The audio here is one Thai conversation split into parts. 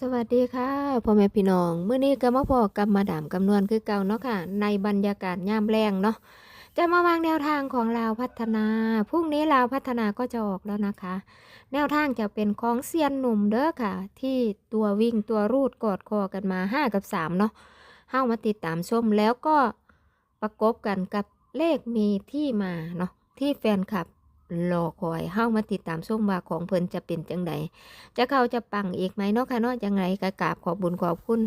สวัสดีค่ะพ่อแม่พี่น้องมื้อนี้ก็มาพอกับมาดามกำนวนคือเก่าเนาะค่ะ ในบรรยากาศยามแรงเนาะจะมาวางแนวทางของลาวพัฒนาพรุ่งนี้ลาวพัฒนาก็จะออกแล้วนะคะ แนวทางจะเป็นของเซียนหนุ่มเด้อค่ะ ที่ตัววิ่งตัวรูดกอดคอกันมา 5 กับ 3 เนาะเฮามาติดตามชมแล้วก็ประกบกันกับเลขมีที่มาเนาะที่แฟนคลับ รอคอยเฮามาติดตามชมว่าของเพิ่นจะเป็นจังไดจะเข้าจะปังอีกไหมเนาะค่ะเนาะยังไงก็กาบขอบุญขอบคุณ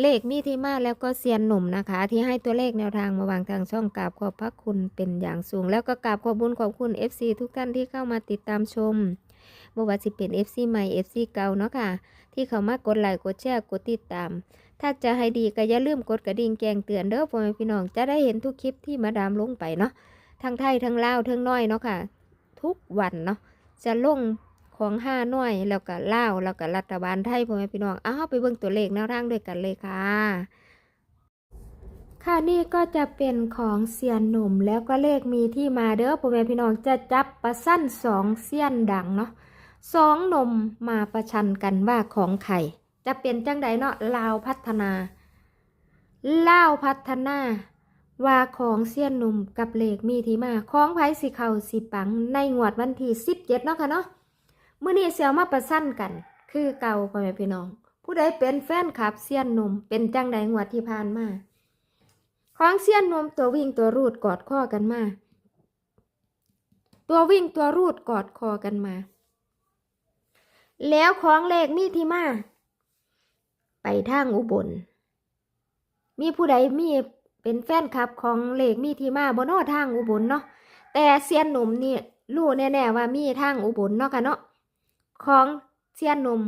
เลขมีที่มาแล้วก็เซียนหนุ่มนะคะ ที่ให้ตัวเลขแนวทางมาวางทางช่องกราบขอบพระคุณเป็นอย่างสูง แล้วก็กราบขอบุญขอบคุณ FC ทุกท่านที่เข้ามาติดตามชมบ่ว่าสิเป็น FC ใหม่ FC เก่าเนาะค่ะ ที่เขามากดไลค์กดแชร์กดติดตาม ถ้าจะให้ดีก็อย่าลืมกดกระดิ่งแจ้งเตือนเด้อพ่อแม่พี่น้องจะได้เห็นทุกคลิปที่มาดามลงไปเนาะ ทั้งไทยทั้งลาวทั้งน้อยเนาะค่ะ ทุกวันเนาะจะลงของห้าน่วยแล้วก็ลาวแล้วก็รัฐบาลไทยพ่อแม่พี่น้องเอาไปเบิ่งตัวเลขแนวทางด้วยกันเลยค่ะ ค่ะนี่ก็จะเป็นของเซียนหนุ่มแล้วก็เลขมีที่มาเด้อพ่อแม่พี่น้องจะจับประสั้นสองเซียนดังเนาะสองหนมมาประชันกันว่าของไข่จะเป็นจังใดเนาะลาวพัฒนาลาวพัฒนา ว่าของเซียนหนุ่มกับเหลขมีที่มาของไผสิเข่าสิปังในงวดวันที่สิบเจ็ดเนาะค่ะเนาะมื่อนี้เสียวมาประสั้นกัน คือเก่าพ่อแม่พี่น้อง ผู้ใดเป็นแฟนคลับเซียนหนุ่มเป็นจังใดงวดที่ผ่านมาของเซียนหนุ่มตัววิ่งตัวรูดกอดข้อกันมา ตัววิ่งตัวรูดกอดคอกันมา แล้วของเลขมีที่มา ไปทางอุบล มีผู้ใดมี เป็นแฟนคลับของเลขมีที่มาบนอทางอุบลเนาะแต่เซียนหนุ่มนี่รู้แน่ๆว่ามีทางอุบลเนาะค่ะเนาะของเซียนหนุ่ม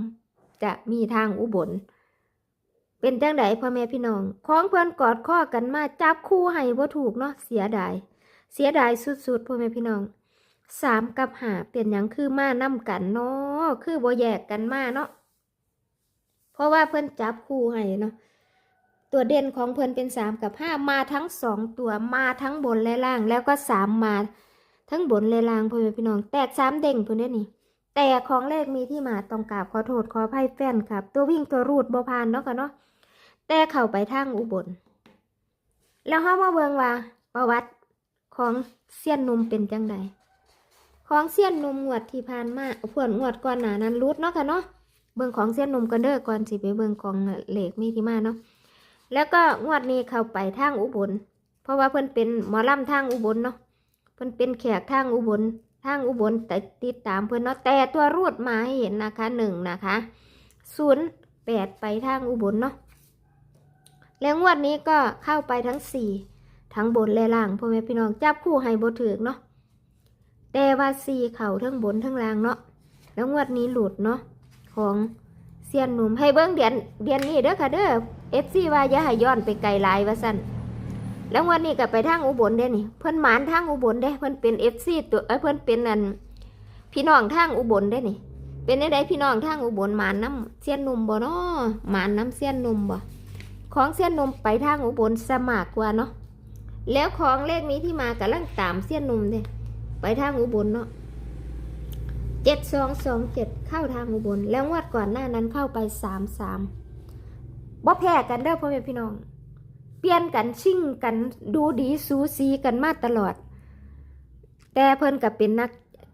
จะมีทางอุบล เป็นจังไดพ่อแม่พี่น้องของเพื่อนกอดข้อกันมาจับคู่ให้บ่ถูกเนาะเสียดายเสียดายสุดๆพ่อแม่พี่น้องสามกับหาเปลี่ยนยังคือมานํกันเนาะคือบ่แยกกันมาเนาะเพราะว่าเพื่อนจับคู่ให้เนาะ ตัวเด่นของเพื่อนเป็นสามกับห้ามาทั้งสองตัวมาทั้งบนและล่าง แล้วก็สามมาทั้งบนและล่างพ่อแม่พี่น้อง แตกสามเด้งเพื่อนเด้นี่ แต่ของเลขมีที่มาต้องกราบขอโทษขออภัยแฟนครับ ตัววิ่งตัวรูดบ่ผ่านเนาะค่ะเนาะแต่เข้าไปทางอุบล แล้วเฮามาเบิ่งว่าประวัติของเซียนนุ่มเป็นจังใดของเซียนนมงวดที่ผ่านมาเพื่อนงวดก่อนหนานั้นรูดเนาะค่ะเนาะเบิ่งของเซียนนมกันเด้อก่อนสิไปเบิ่งของเลขมีที่มาเนาะ แล้วก็งวดนี้เข้าไปทางอุบล เพราะว่าเพิ่อนเป็นหมอลำทางอุบลเนาะเพิ่อนเป็นแขกทางอุบลทางอุบลแต่ติดตามเพื่อนเนาะแต่ตัวรูดมาให้เห็นนะคะหนึ่งนะคะศูนย์แปดไปทางอุบลเนาะแล้วงวดนี้ก็เข้าไปทั้งสี่ทั้งบนและล่างพ่อแม่พี่น้องจับคู่ให้บถือกเนาะแต่ว่าสี่เข่าทั้งบนทั้งล่างเนาะแล้วงวดนี้หลุดเนาะของเซียนหนุ่มให้เบิ้งเดือนเดือนนี้เด้อค่ะเด้อ เอฟซีว่าอย่าให้ย้อนไปไกลหลายว่าสั่นแล้ววันนี้ก็ไปทางอุบลเด้นี่ เพื่อนหมานทางอุบลเด้เพื่อนเป็นเอฟซีตัวเอ้เพื่อนเป็นอันพี่น้องทางอุบลเด้นี่ เป็นได้พี่น้องทางอุบลหมานน้ำเสี้ยนนุ่มบ่เนาะหมานน้ำเสี้ยนนุ่มบ่ของเสี้ยนนุ่มไปทางอุบลสมากกว่าเนาะแล้วของเลขนี้ที่มากำลังตามเสี้ยนนุ่มเด้ไปทางอุบลเนาะเจ็ดสองสองเจ็ดเข้าทางอุบล แล้วงวดก่อนหน้านั้นเข้าไปสามสาม บ่แพ้กันเด้อพ่อแม่พี่น้อง เปลี่ยนกันชิ่งกันดูดีสูสีกันมาตลอด แต่เพิ่นกับเป็นนัก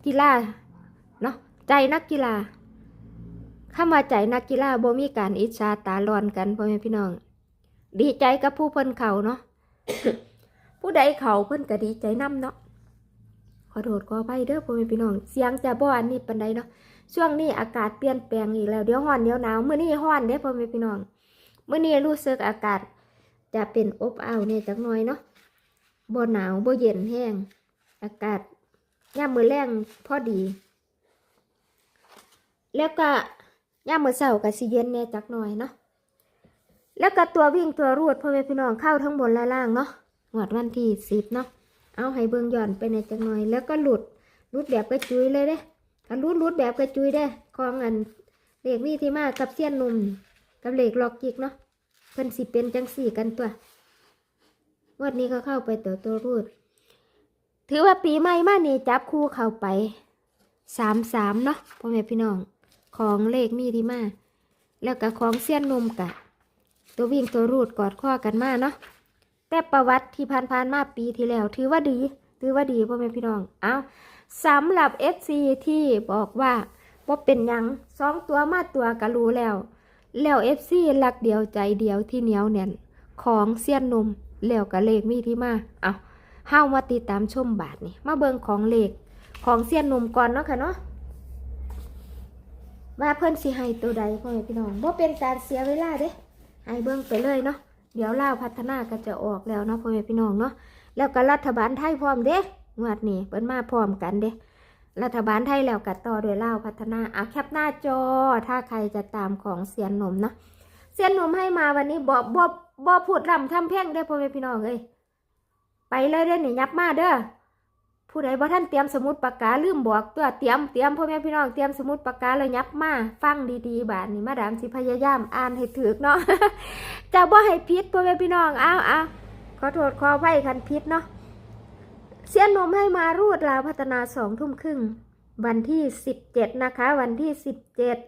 กีฬาเนาะใจนักกีฬาข้ามาใจนักกีฬาบ่มีการอิจฉาตาร้อนกันพ่อแม่พี่น้อง ดีใจกับผู้เพิ่นเขาเนาะผู้ใดเขาเพิ่นก็ดีใจนํเนาะขอโทษขออภัยเด้อพ่อแม่พี่น้อง เสียงจะบ่อันนี้ปานใดเนาะช่วงนี้อากาศเปลี่ยนแปลงอีกแล้วเดี๋ยวร้อนเดี๋ยวหนาวมื้อนี้ร้อนเด้อพ่อแม่พี่น้อง มื้อนี้รู้สึกอากาศ จะเป็นอบอ้าวเนี่ยจักหน่อยเนาะบ่หนาวบ่เย็นแห้ง อากาศย่ามมือแรงพอดี แล้วก็ย่ามมือเสาร์ก็สิเย็นเนี่ยจักหน่อยเนาะแล้วก็ตัววิ่งตัวรูดพ่อแม่พี่น้องเข้าทั้งบนและล่างเนาะหวดวันที่สิบเนาะเอาให้เบิ่งย่อนไปในจักหน่อย แล้วก็หลุดหลุดแบบกระจุยเลยเด้ถ้าหลุดหลุดแบบกระจุยได้ของอันเหล็กนี่ที่มากับเสี้ยนนุ่ม กับเหล็กล็อกจิกเนาะเพิ่นสิเป็นจังสี่กันตัวงวันนี้ก็เข้าไปตัวตัวรูด ถือว่าปีใหม่มาเนี่จับคู่เข้าไปสามสามเนาะพ่อแม่พี่น้อง ของเลขมีทีมาแล้วก็ของเสี้ยนนมกะ ตัววิ่งตัวรูดกอดข้อกันมาเนาะแต่ประวัติที่ผ่านๆมาปีที่แล้ว ถือว่าดี ถือว่าดีพ่อแม่พี่น้อง เอาสำหรับ FC ที่บอกว่าว่าเป็นยังสองตัวมาตัวก็รู้แล้ว แล้ว FC หลักเดียวใจเดียวที่เหนียวแน่นของเสี้ยนนมแล้วก็เลขมีที่มาเอาเฮามาติดตามชมบาทนี่มาเบิงของเลขของเสี้ยนนมก่อนเนาะค่ะเนาะว่าเพิ่นสิให้ตัวใดพ่อแม่พี่น้องบ่เป็นการเสียเวลาเด้ให้เบิ่งไปเลยเนาะเดี๋ยวเล่าพัฒนาก็จะออกแล้วเนาะพ่อแม่พี่น้องเนาะแล้วก็รัฐบาลไทยพร้อมเด้งวดนี้เปิ้นมาพร้อมกันเด้ รัฐบาลไทยแล้วก็ต่อโด้วยลาพัฒนาอะแคปหน้าจอ ถ้าใครจะตามของเสียนหนมเนาะเสียนหนมให้มาวันนี้บ่บ่บ่พูดรำทำเพลงได้พ่อแม่พี่น้องเอ้ยไปเลยเด้อนี่ยับมาเด้อผู้ใดบ่ท่านเตรียมสมุดปากกาลืมบอกตัวเตรียมเตรียมพ่อแม่พี่น้องเตรียมสมุดปากกาเลยยับมาฟังดีๆบาดนี้มาดามสิพยายามอ่านให้ถูกเนาะจะบ่ให้ผิดพ่อแม่พี่น้องอ้าวอ้าวขอโทษขอไว้คันผิดเนาะ เสียนนมให้มารูดลาวพัฒนาสองทุ่มครึ่ง วันที่สิบเจ็ดนะคะ วันที่สิบเจ็ด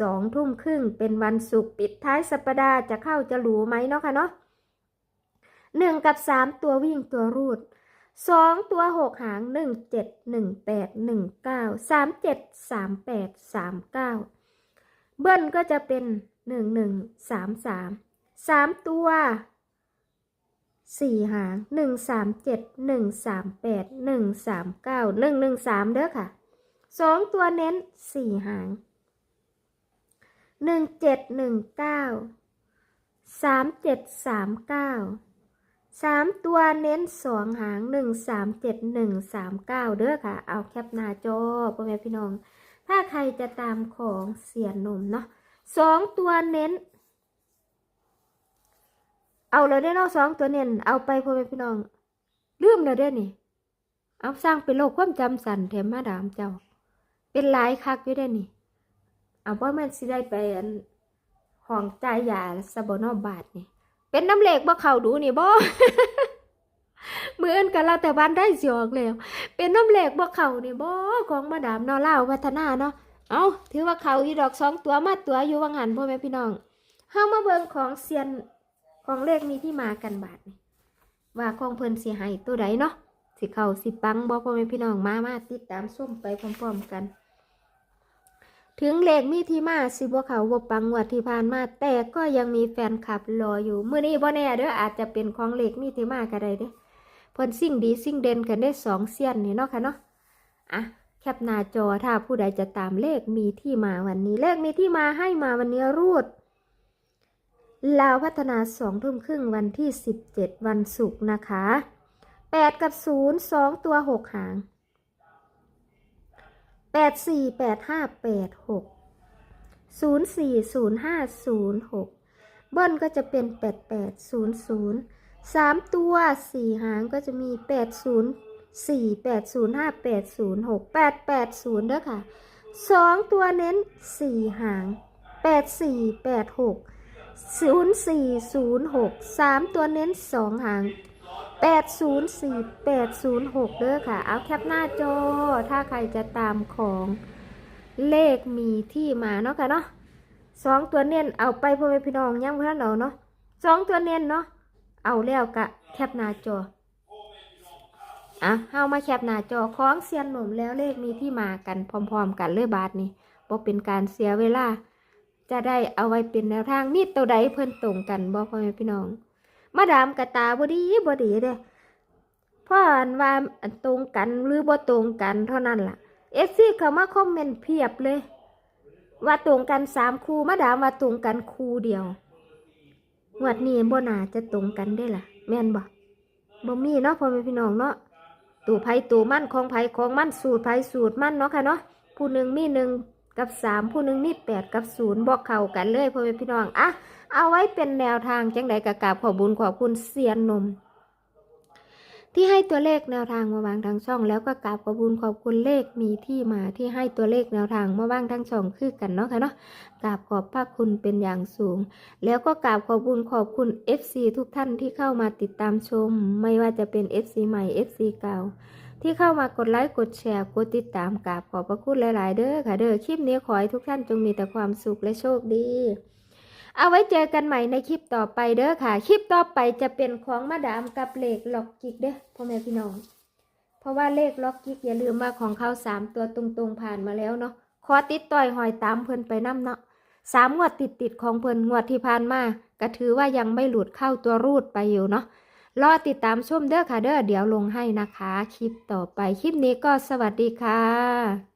สองทุ่มครึ่งเป็นวันศุกร์ปิดท้ายสัปดาห์จะเข้าจะหลูไหมเนาะค่ะเนาะหนึ่งกับสามตัววิ่งตัวรูดสองตัวหกหางหนึ่งเจ็ดหนึ่งแปดหนึ่งเก้าสามเจ็ดสามแปดสามเก้าเบิ้ลก็จะเป็นหนึ่งหนึ่งสามสามสามตัว สี่หางหนึ่งสามเจ็ดหนึ่งสามแปดหนึ่งสามเก้าหนึ่งหนึ่งสามเด้อค่ะสองตัวเน้นสี่หางหนึ่งเจ็ดหนึ่งเก้าสามเจ็ดสามเก้าสามตัวเน้นสองหางหนึ่งสามเจ็ดหนึ่งสามเก้าเด้อค่ะ เอาแคปหน้าจอพ่อแม่พี่น้อง ถ้าใครจะตามของเสียนมเนาะสองตัวเน้น เอาเลยได้นาะสองตัวเน้นเอาไปพ่อแม่พี่น้องลืมเลยได้นี่ เอาสร้างเป็นโรคความจำสันแถมมาดามเจ้า เป็นหลายคักอยู่ได้นี่ เอาเพราะมันสิได้ไปอันห้องจ่ายยาสบนอบาทนี่ เป็นน้ำเหล็กบ่เข้าดูนี่บ่มืออื่นกันเราแต่บ้านได้สิออกแล้ว เป็นน้ำเหล็กบ่เข้านี่บ่ของมาดามนาะเล่าวพัฒนาเนาะเอาถือว่าเขาอีดอกสองตัวมาตัวอยู่ว่างหันพ่อแม่พี่น้องเฮามาเบิ่งของเซียน ของเลขนี้ที่มากันบาทนี่ว่าของเพิ่นเสิให้ตัวใดเนาะสิเข้าสิปังบ่พ่อแม่พี่น้องมามาติดตามส้มไปพร้อมๆกัน ถึงเลขมีที่มาสิบ่เขาบ่ปังงวดที่ผ่านมาแต่ก็ยังมีแฟนคลับรออยู่เมื้อนี้บ่แน่เด้ออาจจะเป็นของเลขมีที่มาก็ได้เด้เพิ่นสิ่งดีสิ่งเด่นกันได้สองเซียนนี่เนาะค่ะเนาะอะแคปหน้าจอถ้าผู้ใดจะตามเลขมีที่มาวันนี้ เลขมีที่มาให้มาวันนี้รูด ลาวพัฒนาสองทุ่มครึ่งวันที่สิบเจ็ดวันศุกร์นะคะแปดกับศูนย์สองตัวหกหางแปดสี่แปดห้าแปดหกศูนย์สี่ศูนย์ห้าศูนย์หกเบิ้ลก็จะเป็นแปดแปดศูนย์ศูนย์สามตัวสี่หางก็จะมีแปดศูนย์สี่แปดศูนย์ห้าแปดศูนย์หกแปดแปดศูนย์เด้อค่ะสองตัวเน้นสี่หางแปดสี่ แปดหกศูนย์สี่ศูนย์หกสามตัวเน้นสองหาง 804 806เด้อค่ะ เอาแคปหน้าจอ ถ้าใครจะตามของเลขมีที่มาเนาะค่ะเนาะสองตัวเน้นเอาไปพ่อแม่พี่น้องยังเพื่อนเอาเนาะสองตัวเน้นเนาะเอาแล้วกะแคปหน้าจออะเอามาแคปหน้าจอของเซียนหนุ่มแล้วเลขมีที่มากันพร้อม ๆ กันเลยบาทนี่บ่เป็นการเสียเวลา จะได้เอาไว้เป็นแนวทางมีตัวใดเพิ่อนตรงกันบ่พ่อแม่พี่น้อง มาดามกระตาบดีบดีเด้พราะอันว่าตรงกันหรือบ่ตรงกันเท่านั้นล่ะเอฟซีเขามาคอมเมนต์เพียบเลย ว่าตรงกันสามคู่มาดามว่าตรงกันคู่เดียวงวดนี้บ่นาจะตรงกันได้ล่ะ แม่นบ่บ่มีเนาะพ่อแม่พี่น้องเนาะตู่ไผตู่มั่นของไผของมั่นสูตรไผสูตรมั่นเนาะค่ะเนาะผู้หนึ่งมีหนึ่ง กับสามผู้หนึ่งมีแปดกับศูนย์บอกเข้ากันเลยพ่อแม่พี่น้องอะเอาไว้เป็นแนวทางจังใดกะกาบขอบุญขอบคุณเซียนนมที่ให้ตัวเลขแนวทางมาวางทางช่อง แล้วก็กราบขอบุญขอบคุณเลขมีที่มาที่ให้ตัวเลขแนวทางมาวางทางช่องคือกันเนาะค่ะเนาะกราบขอบพระคุณเป็นอย่างสูง แล้วก็กราบขอบบุญขอบคุณ FC ทุกท่านที่เข้ามาติดตามชม ไม่ว่าจะเป็น FC ใหม่ FC เก่า ที่เข้ามากดไลค์กดแชร์กดติดตามกราบขอบพระคุณหลาย ๆ เด้อค่ะเด้อคลิปนี้ขอให้ทุกท่านจงมีแต่ความสุขและโชคดี เอาไว้เจอกันใหม่ในคลิปต่อไปเด้อค่ะ คลิปต่อไปจะเป็นของมาดามกับเลขล็อกกิกเด้อพ่อแม่พี่น้อง เพราะว่าเลขล็อกกิกอย่าลืมว่าของเขาสามตัวตรงๆผ่านมาแล้วเนาะขอติดต่อยหอยตามเพิ่นไปน้ำเนาะสามงวดติดๆของเพิ่นงวดที่ผ่านมาก็ถือว่ายังไม่หลุดเข้าตัวรูดไปอยู่เนาะ รอติดตามชมเด้อค่ะเด้อเดี๋ยวลงให้นะคะ คลิปต่อไปคลิปนี้ก็สวัสดีค่ะ